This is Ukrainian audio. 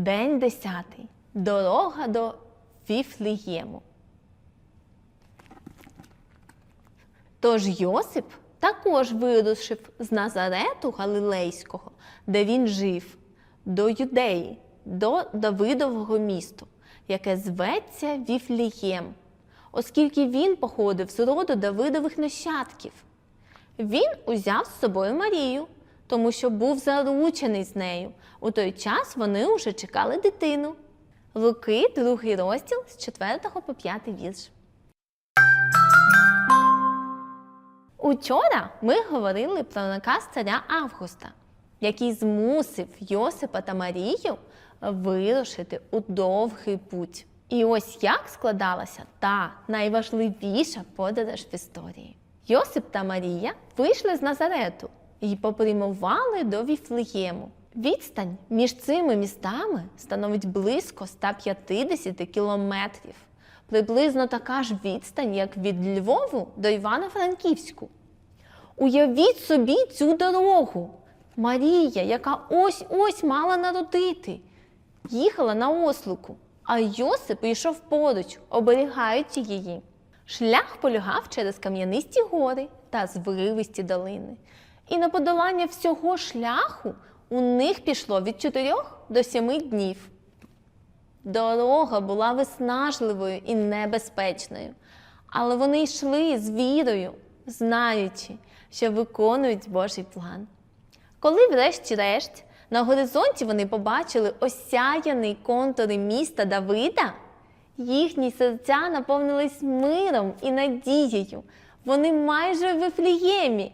День десятий. Дорога до Віфлієму. Тож Йосип також вирушив з Назарету Галилейського, де він жив, до Юдеї, до Давидового місту, яке зветься Віфлієм, оскільки він походив з роду Давидових нащадків. Він узяв з собою Марію, тому що був заручений з нею. У той час вони уже чекали дитину. Луки, другий розділ з 4 по 5 вірш. Учора ми говорили про наказ царя Августа, який змусив Йосипа та Марію вирушити у довгий путь. І ось як складалася та найважливіша подорож в історії. Йосип та Марія вийшли з Назарету і попрямували до Віфлеєму. Відстань між цими містами становить близько 150 кілометрів. Приблизно така ж відстань, як від Львову до Івано-Франківську. Уявіть собі цю дорогу. Марія, яка ось-ось мала народити, їхала на ослику, а Йосип йшов поруч, оберігаючи її. Шлях полягав через кам'янисті гори та звивисті долини. І на подолання всього шляху у них пішло від 4 до 7 днів. Дорога була виснажливою і небезпечною, але вони йшли з вірою, знаючи, що виконують Божий план. Коли, врешті-решт, на горизонті вони побачили осяяний контури міста Давида, їхні серця наповнились миром і надією. Вони майже в Вифліємі.